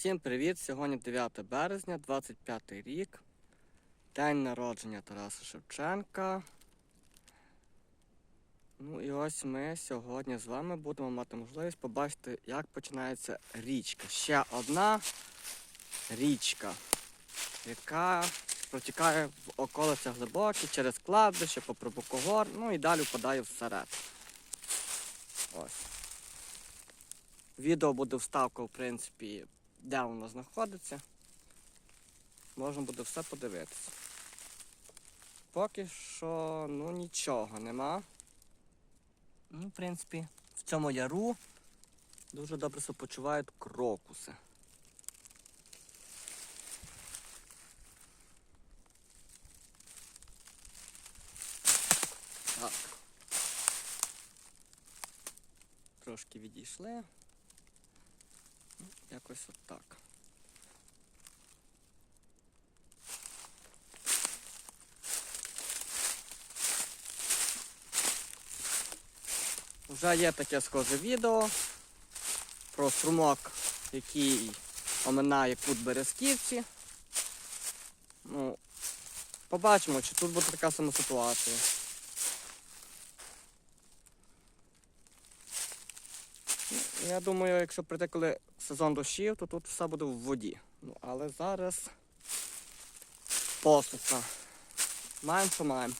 Всім привіт! Сьогодні 9 березня, 25 рік. День народження Тараса Шевченка. Ну і ось ми сьогодні з вами будемо мати можливість побачити, як починається річка. Ще одна річка, яка протікає в околицях глибокі через кладбище, по Прибукогор, ну і далі впадає всеред. Ось. Відео буде вставка, в принципі, де воно знаходиться. Можна буде все подивитися. Поки що, ну нічого нема. Ну, в принципі, в цьому яру дуже добре себе почувають крокуси. Так. Трошки відійшли. Якось отак. Вже є таке схоже відео про струмок, який оминає кут Березківці. Ну, побачимо, чи тут буде така сама ситуація. Я думаю, якщо прийде коли сезон дощів, то тут все буде в воді. Ну, але зараз посуха. Маємо, що маємо.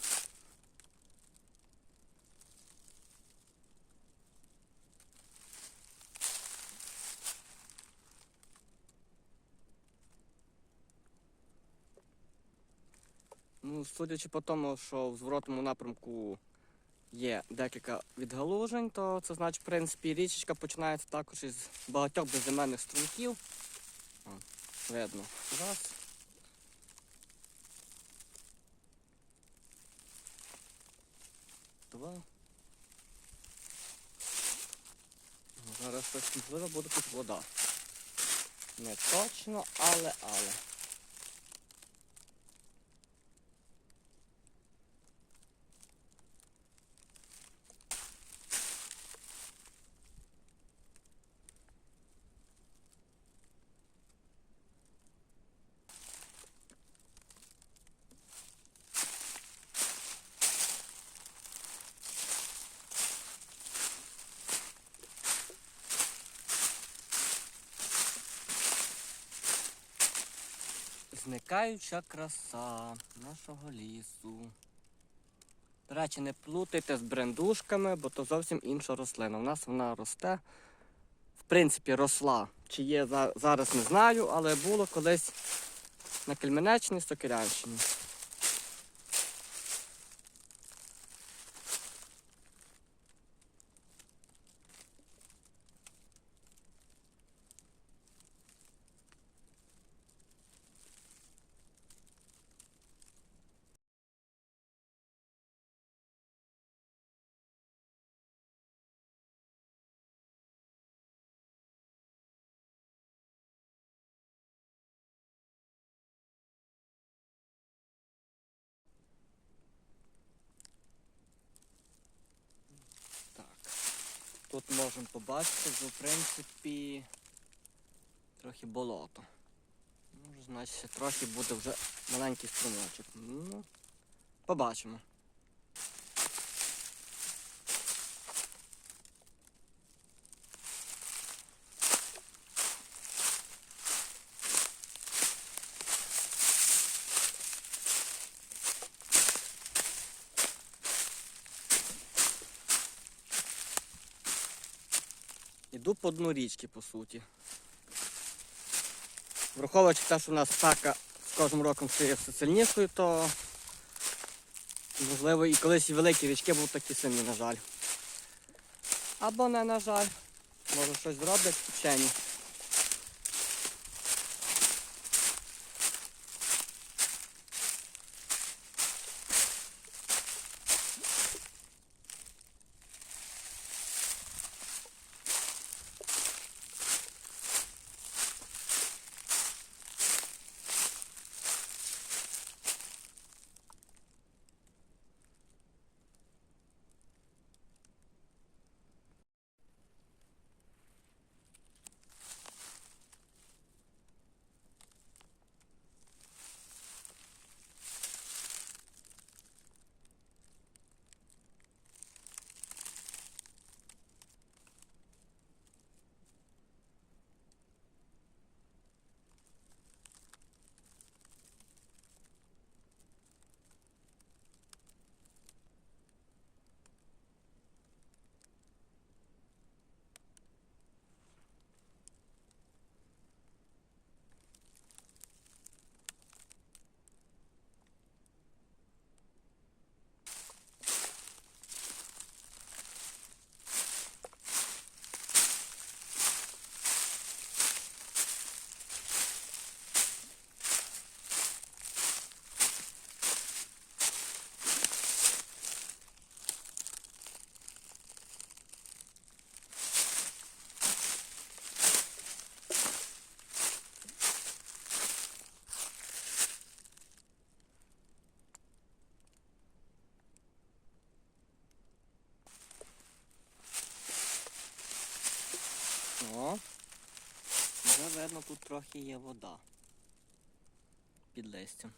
Ну, судячи по тому, що в зворотному напрямку є декілька відгалужень, то це значить, в принципі, річечка починається також із багатьох безіменних струмків. О, видно. Раз. Два. Зараз щось можливо буде тут вода. Не точно, але але. Зникаюча краса нашого лісу. До речі, не плутайте з брендушками, бо то зовсім інша рослина. У нас вона росте, в принципі, росла. Чи є зараз не знаю, але було колись на Кельменеччині, Сокирянщині. Так. Тут можемо побачити, що в принципі трохи болото. Ну, значить, трохи буде вже маленький струмочок. Ну, побачимо. Іду по дну річки, по суті. Враховуючи те, що в нас така з кожним роком стає все сильнішою, то можливо і колись і великі річки будуть такі сильні, на жаль. Або не на жаль. Може щось зроблять вчені. Вже видно, тут трохи є вода під листям.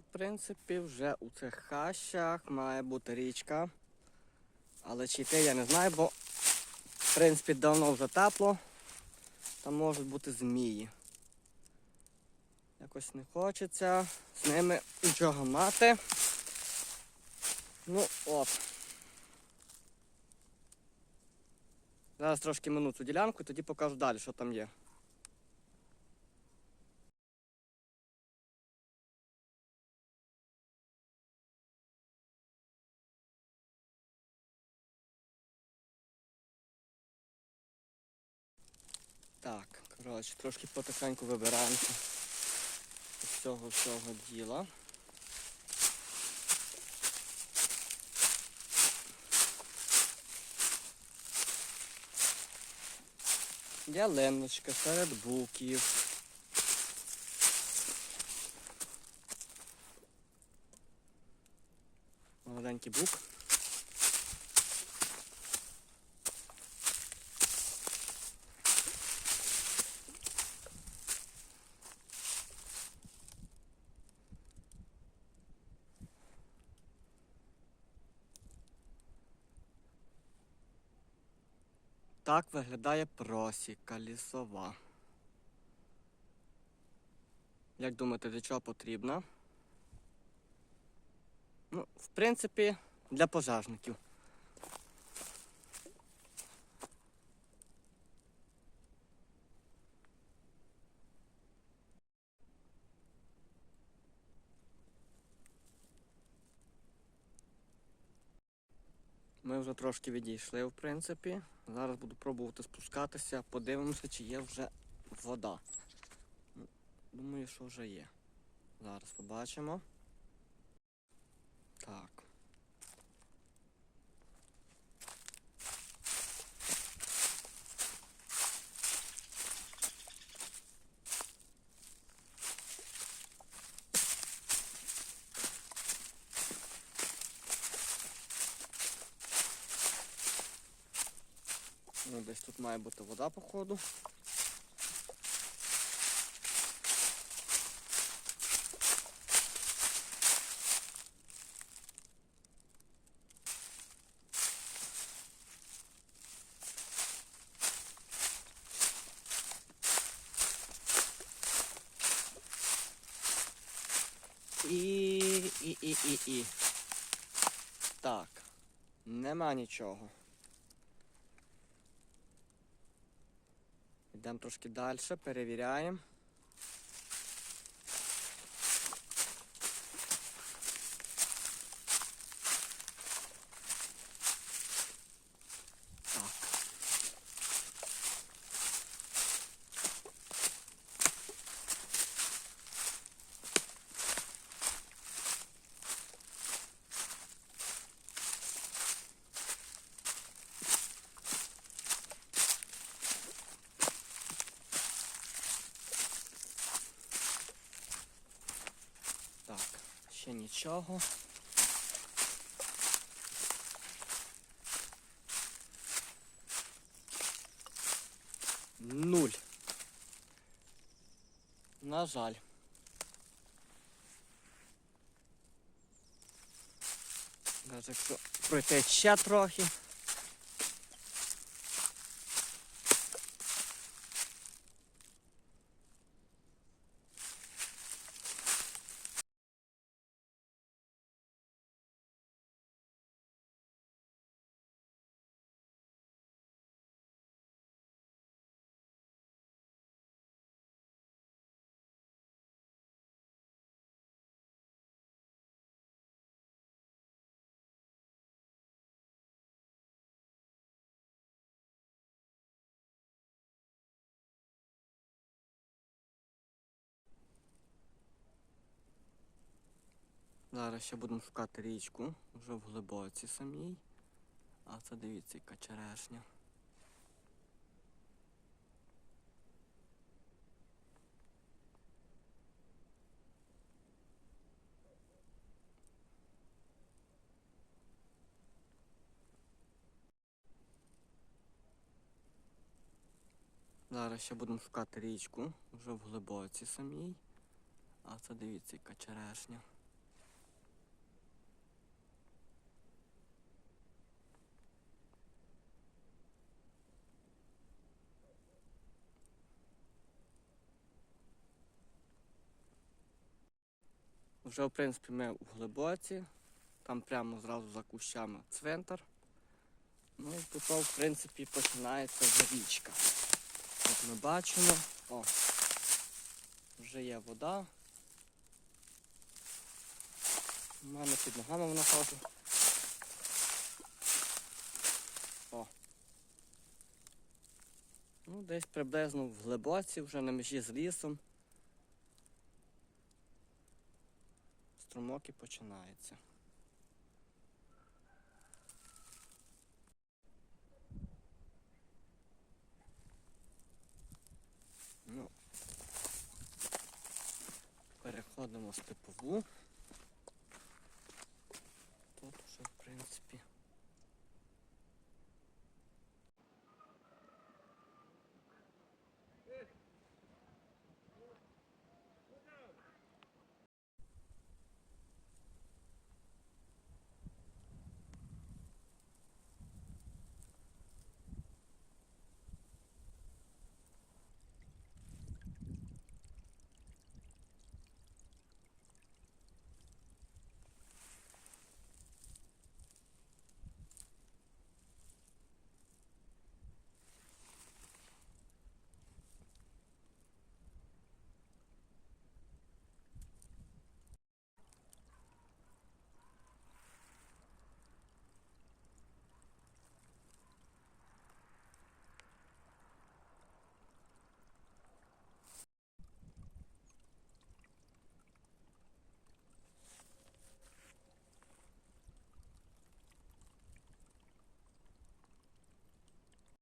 В принципі, вже у цих хащах має бути річка. Але чи йти я не знаю, бо в принципі давно вже тепло. Там можуть бути змії. Якось не хочеться з ними нічого мати. Ну от. Зараз трошки мину цю ділянку і тоді покажу далі, що там є. Так, коротше, трошки потихеньку вибираємося з цього всього діла. Ялиночка серед буків. Молоденький бук. Так виглядає просіка лісова. Як думаєте, для чого потрібна? Ну, в принципі, для пожежників. Ми вже трошки відійшли, в принципі. Зараз буду пробувати спускатися, подивимося, чи є вже вода. Ну, Думаю, що вже є. Зараз побачимо. Так. Десь тут має бути вода, походу. І і і і. Так, нема нічого. Йдемо трошки далі, перевіряємо. Так. Так, ще нічого. Нуль. На жаль. Навіть якщо пройти ще трохи. Зараз ще будемо шукати річку вже в глибоці самій. А це дивіться, яка черешня. Зараз ще будемо шукати річку вже в глибоці самій. А це дивіться, яка черешня. Вже, в принципі, ми в глибоці, там прямо зразу за кущами цвинтар. Ну і тут, в принципі, починається вже річка. Як ми бачимо, о, вже є вода. У мене під ногами вона теж. О. Ну, десь приблизно в глибоці, вже на межі з лісом. Струмок і починається. Ну, переходимо в степову. Тут вже, в принципі,